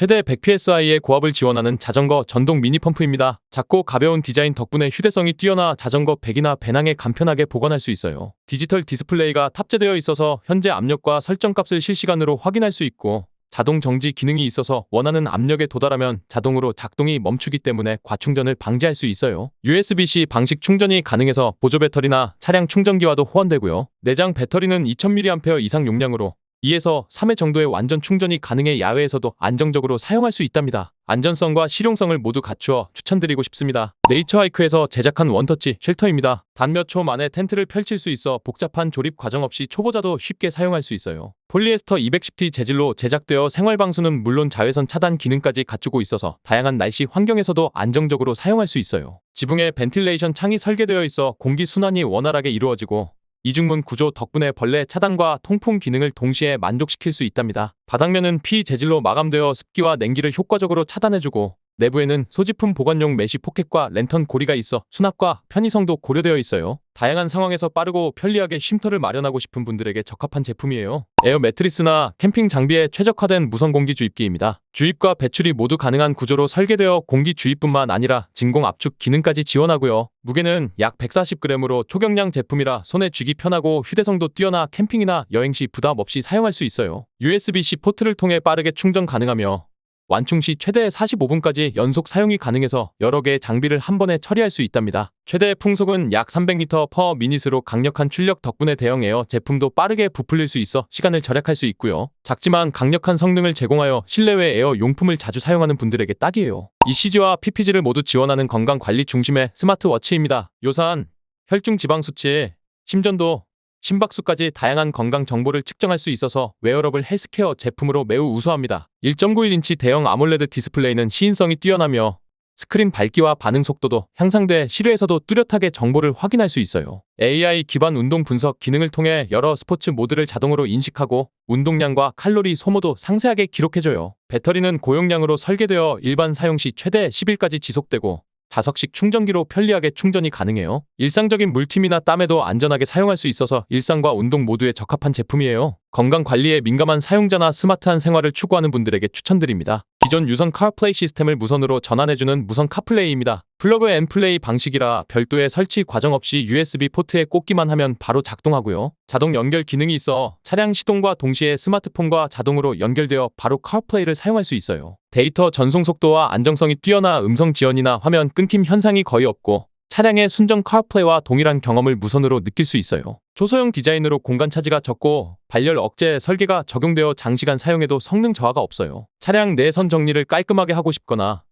최대 100psi의 고압을 지원하는 자전거 전동 미니 펌프입니다. 작고 가벼운 디자인 덕분에 휴대성이 뛰어나 자전거 백이나 배낭에 간편하게 보관할 수 있어요. 디지털 디스플레이가 탑재되어 있어서 현재 압력과 설정값을 실시간으로 확인할 수 있고 자동 정지 기능이 있어서 원하는 압력에 도달하면 자동으로 작동이 멈추기 때문에 과충전을 방지할 수 있어요. USB-C 방식 충전이 가능해서 보조 배터리나 차량 충전기와도 호환되고요. 내장 배터리는 2000mAh 이상 용량으로 2에서 3회 정도의 완전 충전이 가능해 야외에서도 안정적으로 사용할 수 있답니다. 안전성과 실용성을 모두 갖추어 추천드리고 싶습니다. 네이처하이크에서 제작한 원터치 쉘터입니다. 단 몇 초 만에 텐트를 펼칠 수 있어 복잡한 조립 과정 없이 초보자도 쉽게 사용할 수 있어요. 폴리에스터 210T 재질로 제작되어 생활 방수는 물론 자외선 차단 기능까지 갖추고 있어서 다양한 날씨 환경에서도 안정적으로 사용할 수 있어요. 지붕에 벤틸레이션 창이 설계되어 있어 공기 순환이 원활하게 이루어지고 이중문 구조 덕분에 벌레 차단과 통풍 기능을 동시에 만족시킬 수 있답니다. 바닥면은 피 재질로 마감되어 습기와 냉기를 효과적으로 차단해주고 내부에는 소지품 보관용 메쉬 포켓과 랜턴 고리가 있어 수납과 편의성도 고려되어 있어요. 다양한 상황에서 빠르고 편리하게 쉼터를 마련하고 싶은 분들에게 적합한 제품이에요. 에어 매트리스나 캠핑 장비에 최적화된 무선 공기 주입기입니다. 주입과 배출이 모두 가능한 구조로 설계되어 공기 주입뿐만 아니라 진공 압축 기능까지 지원하고요. 무게는 약 140g으로 초경량 제품이라 손에 쥐기 편하고 휴대성도 뛰어나 캠핑이나 여행 시 부담 없이 사용할 수 있어요. USB-C 포트를 통해 빠르게 충전 가능하며 완충 시 최대 45분까지 연속 사용이 가능해서 여러 개의 장비를 한 번에 처리할 수 있답니다. 최대 풍속은 약 300m 퍼 미닛으로 강력한 출력 덕분에 에어 제품도 빠르게 부풀릴 수 있어 시간을 절약할 수 있고요. 작지만 강력한 성능을 제공하여 실내외 에어 용품을 자주 사용하는 분들에게 딱이에요. ECG와 PPG를 모두 지원하는 건강 관리 중심의 스마트워치입니다. 요산, 혈중 지방 수치, 심전도, 심박수까지 다양한 건강 정보를 측정할 수 있어서 웨어러블 헬스케어 제품으로 매우 우수합니다. 1.91인치 대형 아몰레드 디스플레이는 시인성이 뛰어나며 스크린 밝기와 반응 속도도 향상돼 실외에서도 뚜렷하게 정보를 확인할 수 있어요. AI 기반 운동 분석 기능을 통해 여러 스포츠 모드를 자동으로 인식하고 운동량과 칼로리 소모도 상세하게 기록해줘요. 배터리는 고용량으로 설계되어 일반 사용 시 최대 10일까지 지속되고 자석식 충전기로 편리하게 충전이 가능해요. 일상적인 물팀이나 땀에도 안전하게 사용할 수 있어서 일상과 운동 모두에 적합한 제품이에요. 건강 관리에 민감한 사용자나 스마트한 생활을 추구하는 분들에게 추천드립니다. 기존 유선 카플레이 시스템을 무선으로 전환해주는 무선 카플레이입니다. 플러그 앤 플레이 방식이라 별도의 설치 과정 없이 USB 포트에 꽂기만 하면 바로 작동하고요. 자동 연결 기능이 있어 차량 시동과 동시에 스마트폰과 자동으로 연결되어 바로 카플레이를 사용할 수 있어요. 데이터 전송 속도와 안정성이 뛰어나 음성 지원이나 화면 끊김 현상이 거의 없고 차량의 순정 카플레이와 동일한 경험을 무선으로 느낄 수 있어요. 초소형 디자인으로 공간 차지가 적고 발열 억제 설계가 적용되어 장시간 사용해도 성능 저하가 없어요. 차량 내선 정리를 깔끔하게 하고 싶거나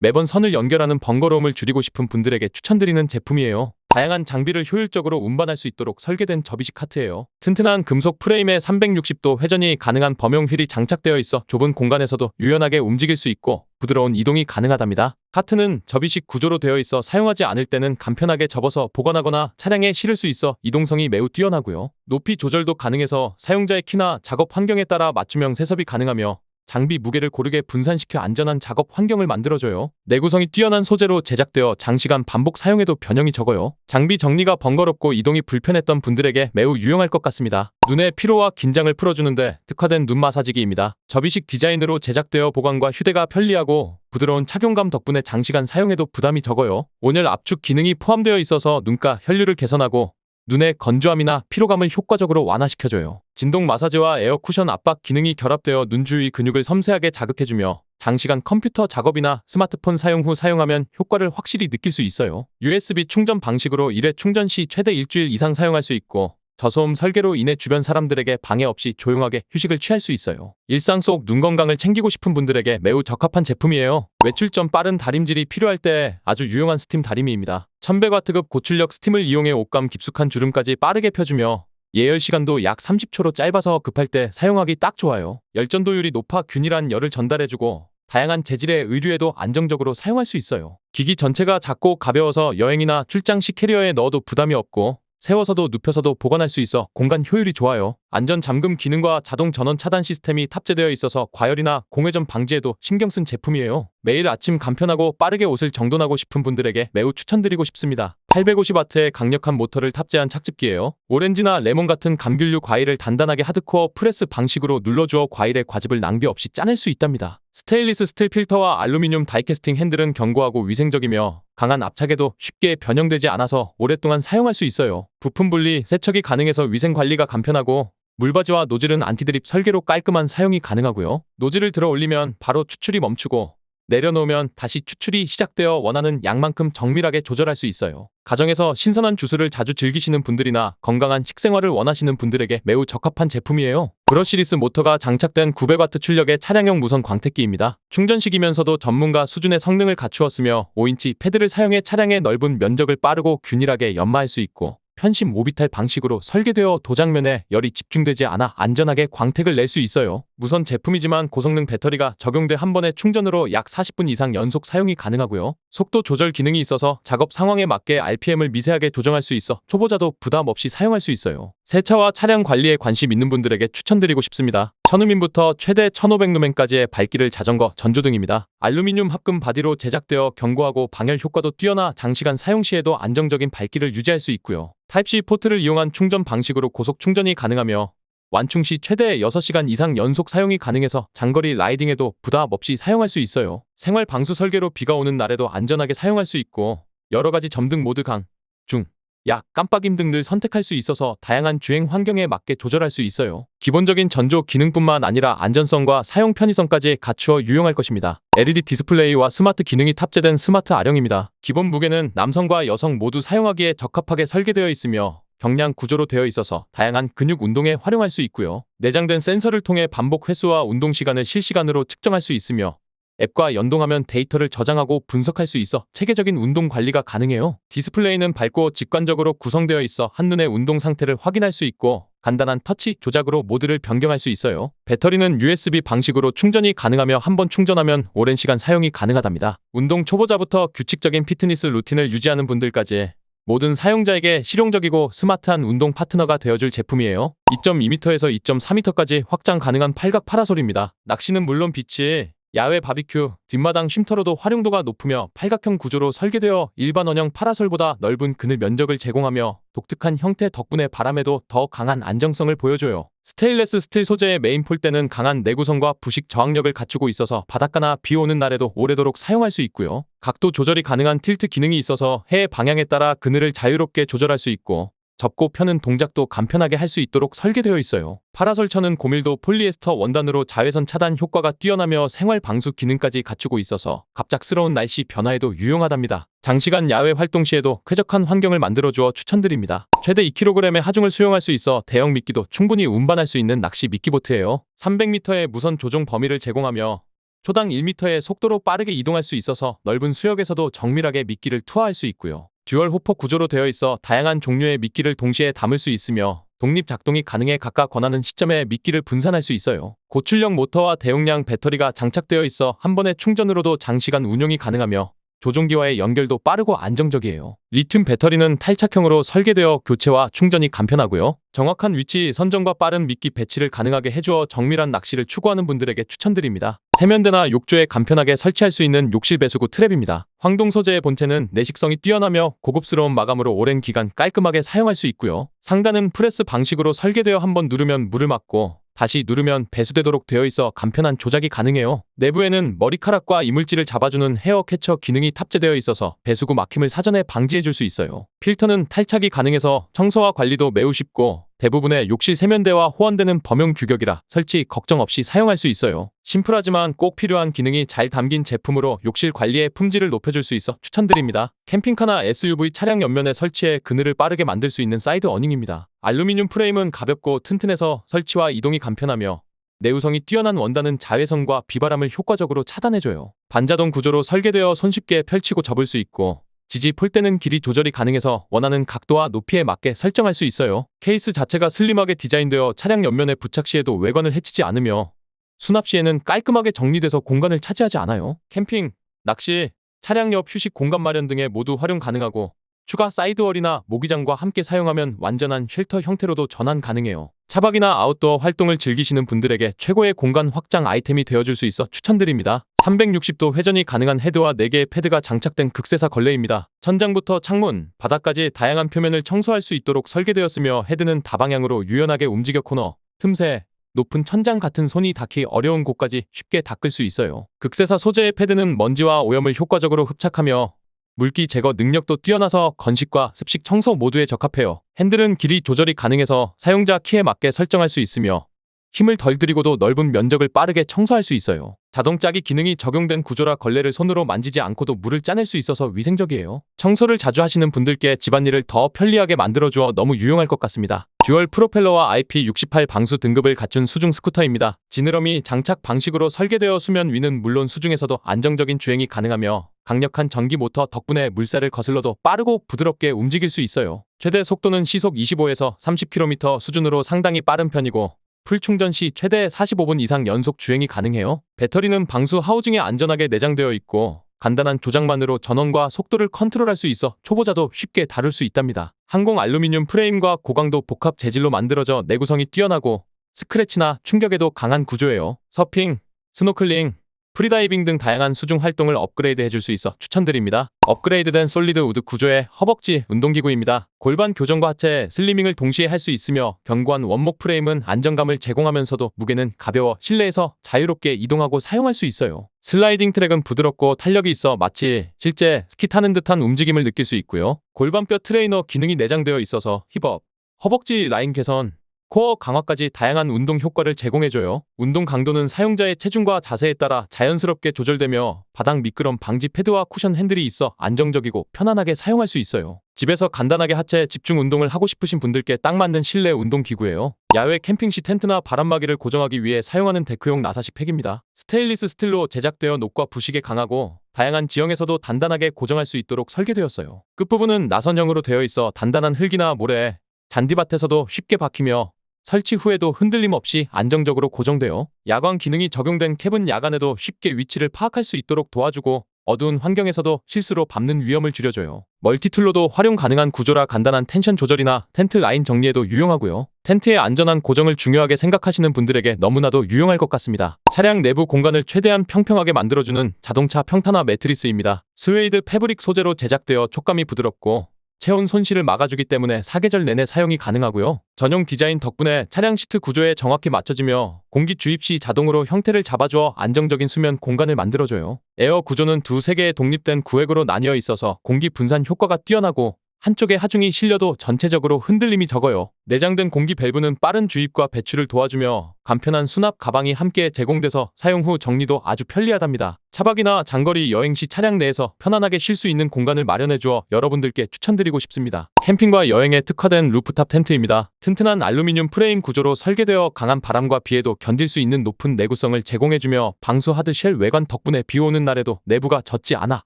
매번 선을 연결하는 번거로움을 줄이고 싶은 분들에게 추천드리는 제품이에요. 다양한 장비를 효율적으로 운반할 수 있도록 설계된 접이식 카트예요. 튼튼한 금속 프레임에 360도 회전이 가능한 범용 휠이 장착되어 있어 좁은 공간에서도 유연하게 움직일 수 있고 부드러운 이동이 가능하답니다. 카트는 접이식 구조로 되어 있어 사용하지 않을 때는 간편하게 접어서 보관하거나 차량에 실을 수 있어 이동성이 매우 뛰어나고요. 높이 조절도 가능해서 사용자의 키나 작업 환경에 따라 맞춤형 세섭이 가능하며 장비 무게를 고르게 분산시켜 안전한 작업 환경을 만들어줘요. 내구성이 뛰어난 소재로 제작되어 장시간 반복 사용해도 변형이 적어요. 장비 정리가 번거롭고 이동이 불편했던 분들에게 매우 유용할 것 같습니다. 눈의 피로와 긴장을 풀어주는데 특화된 눈 마사지기입니다. 접이식 디자인으로 제작되어 보관과 휴대가 편리하고 부드러운 착용감 덕분에 장시간 사용해도 부담이 적어요. 온열 압축 기능이 포함되어 있어서 눈가 혈류를 개선하고 눈의 건조함이나 피로감을 효과적으로 완화시켜줘요. 진동 마사지와 에어 쿠션 압박 기능이 결합되어 눈 주위 근육을 섬세하게 자극해주며 장시간 컴퓨터 작업이나 스마트폰 사용 후 사용하면 효과를 확실히 느낄 수 있어요. USB 충전 방식으로 1회 충전 시 최대 일주일 이상 사용할 수 있고 저소음 설계로 인해 주변 사람들에게 방해 없이 조용하게 휴식을 취할 수 있어요. 일상 속 눈 건강을 챙기고 싶은 분들에게 매우 적합한 제품이에요. 외출 점 빠른 다림질이 필요할 때 아주 유용한 스팀 다리미입니다. 1100W급 고출력 스팀을 이용해 옷감 깊숙한 주름까지 빠르게 펴주며 예열 시간도 약 30초로 짧아서 급할 때 사용하기 딱 좋아요. 열전도율이 높아 균일한 열을 전달해주고 다양한 재질의 의류에도 안정적으로 사용할 수 있어요. 기기 전체가 작고 가벼워서 여행이나 출장 시 캐리어에 넣어도 부담이 없고 세워서도 눕혀서도 보관할 수 있어 공간 효율이 좋아요. 안전 잠금 기능과 자동 전원 차단 시스템이 탑재되어 있어서 과열이나 공회전 방지에도 신경 쓴 제품이에요. 매일 아침 간편하고 빠르게 옷을 정돈하고 싶은 분들에게 매우 추천드리고 싶습니다. 850W의 강력한 모터를 탑재한 착즙기예요. 오렌지나 레몬 같은 감귤류 과일을 단단하게 하드코어 프레스 방식으로 눌러주어 과일의 과즙을 낭비 없이 짜낼 수 있답니다. 스테인리스 스틸 필터와 알루미늄 다이캐스팅 핸들은 견고하고 위생적이며 강한 압착에도 쉽게 변형되지 않아서 오랫동안 사용할 수 있어요. 부품 분리, 세척이 가능해서 위생 관리가 간편하고 물바지와 노즐은 안티드립 설계로 깔끔한 사용이 가능하고요. 노즐을 들어 올리면 바로 추출이 멈추고 내려놓으면 다시 추출이 시작되어 원하는 양만큼 정밀하게 조절할 수 있어요. 가정에서 신선한 주스를 자주 즐기시는 분들이나 건강한 식생활을 원하시는 분들에게 매우 적합한 제품이에요. 브러시리스 모터가 장착된 900W 출력의 차량용 무선 광택기입니다. 충전식이면서도 전문가 수준의 성능을 갖추었으며 5인치 패드를 사용해 차량의 넓은 면적을 빠르고 균일하게 연마할 수 있고 편심 오비탈 방식으로 설계되어 도장면에 열이 집중되지 않아 안전하게 광택을 낼 수 있어요. 무선 제품이지만 고성능 배터리가 적용돼 한 번의 충전으로 약 40분 이상 연속 사용이 가능하고요. 속도 조절 기능이 있어서 작업 상황에 맞게 RPM을 미세하게 조정할 수 있어 초보자도 부담 없이 사용할 수 있어요. 세차와 차량 관리에 관심 있는 분들에게 추천드리고 싶습니다. 천우민부터 최대 1500루멘까지의 밝기를 자전거 전조등입니다. 알루미늄 합금 바디로 제작되어 견고하고 방열 효과도 뛰어나 장시간 사용 시에도 안정적인 밝기를 유지할 수 있고요. 타입C 포트를 이용한 충전 방식으로 고속 충전이 가능하며 완충 시 최대 6시간 이상 연속 사용이 가능해서 장거리 라이딩에도 부담 없이 사용할 수 있어요. 생활 방수 설계로 비가 오는 날에도 안전하게 사용할 수 있고 여러 가지 점 등 모드 강, 중, 약, 깜빡임 등을 선택할 수 있어서 다양한 주행 환경에 맞게 조절할 수 있어요. 기본적인 전조 기능뿐만 아니라 안전성과 사용 편의성까지 갖추어 유용할 것입니다. LED 디스플레이와 스마트 기능이 탑재된 스마트 아령입니다. 기본 무게는 남성과 여성 모두 사용하기에 적합하게 설계되어 있으며 경량 구조로 되어 있어서 다양한 근육 운동에 활용할 수 있고요. 내장된 센서를 통해 반복 횟수와 운동 시간을 실시간으로 측정할 수 있으며 앱과 연동하면 데이터를 저장하고 분석할 수 있어 체계적인 운동 관리가 가능해요. 디스플레이는 밝고 직관적으로 구성되어 있어 한눈에 운동 상태를 확인할 수 있고 간단한 터치 조작으로 모드를 변경할 수 있어요. 배터리는 USB 방식으로 충전이 가능하며 한 번 충전하면 오랜 시간 사용이 가능하답니다. 운동 초보자부터 규칙적인 피트니스 루틴을 유지하는 분들까지 모든 사용자에게 실용적이고 스마트한 운동 파트너가 되어줄 제품이에요. 2.2m에서 2.4m까지 확장 가능한 팔각 파라솔입니다. 낚시는 물론 비치, 야외 바비큐, 뒷마당 쉼터로도 활용도가 높으며 팔각형 구조로 설계되어 일반 원형 파라솔보다 넓은 그늘 면적을 제공하며 독특한 형태 덕분에 바람에도 더 강한 안정성을 보여줘요. 스테인레스 스틸 소재의 메인 폴대는 강한 내구성과 부식 저항력을 갖추고 있어서 바닷가나 비 오는 날에도 오래도록 사용할 수 있고요. 각도 조절이 가능한 틸트 기능이 있어서 해 방향에 따라 그늘을 자유롭게 조절할 수 있고 접고 펴는 동작도 간편하게 할 수 있도록 설계되어 있어요. 파라솔천은 고밀도 폴리에스터 원단으로 자외선 차단 효과가 뛰어나며 생활 방수 기능까지 갖추고 있어서 갑작스러운 날씨 변화에도 유용하답니다. 장시간 야외 활동 시에도 쾌적한 환경을 만들어주어 추천드립니다. 최대 2kg의 하중을 수용할 수 있어 대형 미끼도 충분히 운반할 수 있는 낚시 미끼보트예요. 300m의 무선 조종 범위를 제공하며 초당 1m의 속도로 빠르게 이동할 수 있어서 넓은 수역에서도 정밀하게 미끼를 투하할 수 있고요. 듀얼 호퍼 구조로 되어 있어 다양한 종류의 미끼를 동시에 담을 수 있으며 독립 작동이 가능해 각각 권하는 시점에 미끼를 분산할 수 있어요. 고출력 모터와 대용량 배터리가 장착되어 있어 한 번의 충전으로도 장시간 운용이 가능하며 조종기와의 연결도 빠르고 안정적이에요. 리튬 배터리는 탈착형으로 설계되어 교체와 충전이 간편하고요. 정확한 위치 선정과 빠른 미끼 배치를 가능하게 해주어 정밀한 낚시를 추구하는 분들에게 추천드립니다. 세면대나 욕조에 간편하게 설치할 수 있는 욕실 배수구 트랩입니다. 황동 소재의 본체는 내식성이 뛰어나며 고급스러운 마감으로 오랜 기간 깔끔하게 사용할 수 있고요. 상단은 프레스 방식으로 설계되어 한번 누르면 물을 막고 다시 누르면 배수되도록 되어 있어 간편한 조작이 가능해요. 내부에는 머리카락과 이물질을 잡아주는 헤어 캐처 기능이 탑재되어 있어서 배수구 막힘을 사전에 방지해줄 수 있어요. 필터는 탈착이 가능해서 청소와 관리도 매우 쉽고 대부분의 욕실 세면대와 호환되는 범용 규격이라 설치 걱정 없이 사용할 수 있어요. 심플하지만 꼭 필요한 기능이 잘 담긴 제품으로 욕실 관리의 품질을 높여줄 수 있어 추천드립니다. 캠핑카나 SUV 차량 옆면에 설치해 그늘을 빠르게 만들 수 있는 사이드 어닝입니다. 알루미늄 프레임은 가볍고 튼튼해서 설치와 이동이 간편하며 내구성이 뛰어난 원단은 자외선과 비바람을 효과적으로 차단해줘요. 반자동 구조로 설계되어 손쉽게 펼치고 접을 수 있고 지지 폴대는 길이 조절이 가능해서 원하는 각도와 높이에 맞게 설정할 수 있어요. 케이스 자체가 슬림하게 디자인되어 차량 옆면에 부착 시에도 외관을 해치지 않으며 수납 시에는 깔끔하게 정리돼서 공간을 차지하지 않아요. 캠핑, 낚시, 차량 옆 휴식 공간 마련 등에 모두 활용 가능하고 추가 사이드월이나 모기장과 함께 사용하면 완전한 쉘터 형태로도 전환 가능해요. 차박이나 아웃도어 활동을 즐기시는 분들에게 최고의 공간 확장 아이템이 되어줄 수 있어 추천드립니다. 360도 회전이 가능한 헤드와 4개의 패드가 장착된 극세사 걸레입니다. 천장부터 창문, 바닥까지 다양한 표면을 청소할 수 있도록 설계되었으며 헤드는 다방향으로 유연하게 움직여 코너, 틈새, 높은 천장 같은 손이 닿기 어려운 곳까지 쉽게 닦을 수 있어요. 극세사 소재의 패드는 먼지와 오염을 효과적으로 흡착하며 물기 제거 능력도 뛰어나서 건식과 습식 청소 모두에 적합해요. 핸들은 길이 조절이 가능해서 사용자 키에 맞게 설정할 수 있으며 힘을 덜 들이고도 넓은 면적을 빠르게 청소할 수 있어요. 자동 짜기 기능이 적용된 구조라 걸레를 손으로 만지지 않고도 물을 짜낼 수 있어서 위생적이에요. 청소를 자주 하시는 분들께 집안일을 더 편리하게 만들어주어 너무 유용할 것 같습니다. 듀얼 프로펠러와 IP68 방수 등급을 갖춘 수중 스쿠터입니다. 지느러미 장착 방식으로 설계되어 수면 위는 물론 수중에서도 안정적인 주행이 가능하며 강력한 전기 모터 덕분에 물살을 거슬러도 빠르고 부드럽게 움직일 수 있어요. 최대 속도는 시속 25에서 30km 수준으로 상당히 빠른 편이고 풀 충전 시 최대 45분 이상 연속 주행이 가능해요. 배터리는 방수 하우징에 안전하게 내장되어 있고 간단한 조작만으로 전원과 속도를 컨트롤할 수 있어 초보자도 쉽게 다룰 수 있답니다. 항공 알루미늄 프레임과 고강도 복합 재질로 만들어져 내구성이 뛰어나고 스크래치나 충격에도 강한 구조예요. 서핑, 스노클링, 프리다이빙 등 다양한 수중 활동을 업그레이드 해줄 수 있어 추천드립니다. 업그레이드된 솔리드 우드 구조의 허벅지 운동기구입니다. 골반 교정과 하체 슬리밍을 동시에 할 수 있으며 견고한 원목 프레임은 안정감을 제공하면서도 무게는 가벼워 실내에서 자유롭게 이동하고 사용할 수 있어요. 슬라이딩 트랙은 부드럽고 탄력이 있어 마치 실제 스키 타는 듯한 움직임을 느낄 수 있고요. 골반뼈 트레이너 기능이 내장되어 있어서 힙업, 허벅지 라인 개선, 코어 강화까지 다양한 운동 효과를 제공해줘요. 운동 강도는 사용자의 체중과 자세에 따라 자연스럽게 조절되며 바닥 미끄럼 방지 패드와 쿠션 핸들이 있어 안정적이고 편안하게 사용할 수 있어요. 집에서 간단하게 하체 집중 운동을 하고 싶으신 분들께 딱 맞는 실내 운동 기구예요. 야외 캠핑 시 텐트나 바람막이를 고정하기 위해 사용하는 데크용 나사식 팩입니다. 스테인리스 스틸로 제작되어 녹과 부식에 강하고 다양한 지형에서도 단단하게 고정할 수 있도록 설계되었어요. 끝부분은 나선형으로 되어 있어 단단한 흙이나 모래, 잔디밭에서도 쉽게 박히며 설치 후에도 흔들림 없이 안정적으로 고정되어 야광 기능이 적용된 캡은 야간에도 쉽게 위치를 파악할 수 있도록 도와주고 어두운 환경에서도 실수로 밟는 위험을 줄여줘요. 멀티툴로도 활용 가능한 구조라 간단한 텐션 조절이나 텐트 라인 정리에도 유용하고요. 텐트의 안전한 고정을 중요하게 생각하시는 분들에게 너무나도 유용할 것 같습니다. 차량 내부 공간을 최대한 평평하게 만들어주는 자동차 평탄화 매트리스입니다. 스웨이드 패브릭 소재로 제작되어 촉감이 부드럽고 체온 손실을 막아주기 때문에 사계절 내내 사용이 가능하고요. 전용 디자인 덕분에 차량 시트 구조에 정확히 맞춰지며 공기 주입 시 자동으로 형태를 잡아주어 안정적인 수면 공간을 만들어줘요. 에어 구조는 두 세 개의 독립된 구획으로 나뉘어 있어서 공기 분산 효과가 뛰어나고 한쪽에 하중이 실려도 전체적으로 흔들림이 적어요. 내장된 공기 밸브는 빠른 주입과 배출을 도와주며 간편한 수납 가방이 함께 제공돼서 사용 후 정리도 아주 편리하답니다. 차박이나 장거리 여행 시 차량 내에서 편안하게 쉴 수 있는 공간을 마련해 주어 여러분들께 추천드리고 싶습니다. 캠핑과 여행에 특화된 루프탑 텐트입니다. 튼튼한 알루미늄 프레임 구조로 설계되어 강한 바람과 비에도 견딜 수 있는 높은 내구성을 제공해주며 방수하드 쉘 외관 덕분에 비 오는 날에도 내부가 젖지 않아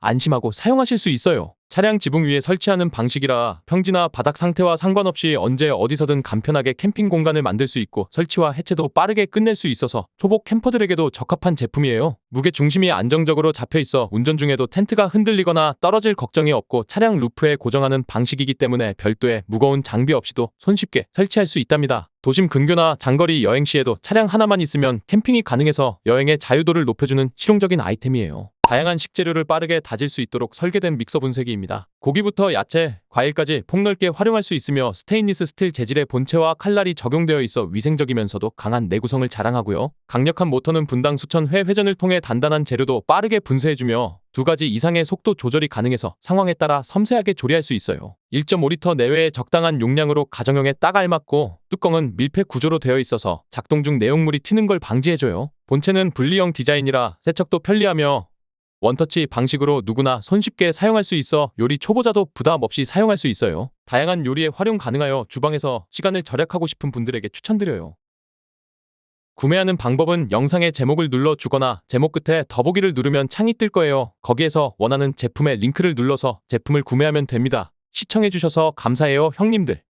안심하고 사용하실 수 있어요. 차량 지붕 위에 설치하는 방식이라 평지나 바닥 상태와 상관없이 언제 어디서든 간편하게 캠핑 공간을 만들 수 있고 설치와 해체도 빠르게 끝낼 수 있어서 초보 캠퍼들에게도 적합한 제품이에요. 무게 중심이 안정적으로 잡혀 있어 운전 중에도 텐트가 흔들리거나 떨어질 걱정이 없고 차량 루프에 고정하는 방식이기 때문에 별도의 무거운 장비 없이도 손쉽게 설치할 수 있답니다. 도심 근교나 장거리 여행 시에도 차량 하나만 있으면 캠핑이 가능해서 여행의 자유도를 높여주는 실용적인 아이템이에요. 다양한 식재료를 빠르게 다질 수 있도록 설계된 믹서 분쇄기입니다. 고기부터 야채, 과일까지 폭넓게 활용할 수 있으며 스테인리스 스틸 재질의 본체와 칼날이 적용되어 있어 위생적이면서도 강한 내구성을 자랑하고요. 강력한 모터는 분당 수천 회 회전을 통해 단단한 재료도 빠르게 분쇄해주며 두 가지 이상의 속도 조절이 가능해서 상황에 따라 섬세하게 조리할 수 있어요. 1.5리터 내외의 적당한 용량으로 가정용에 딱 알맞고 뚜껑은 밀폐 구조로 되어 있어서 작동 중 내용물이 튀는 걸 방지해줘요. 본체는 분리형 디자인이라 세척도 편리하며 원터치 방식으로 누구나 손쉽게 사용할 수 있어 요리 초보자도 부담 없이 사용할 수 있어요. 다양한 요리에 활용 가능하여 주방에서 시간을 절약하고 싶은 분들에게 추천드려요. 구매하는 방법은 영상의 제목을 눌러 주거나 제목 끝에 더보기를 누르면 창이 뜰 거예요. 거기에서 원하는 제품의 링크를 눌러서 제품을 구매하면 됩니다. 시청해주셔서 감사해요, 형님들.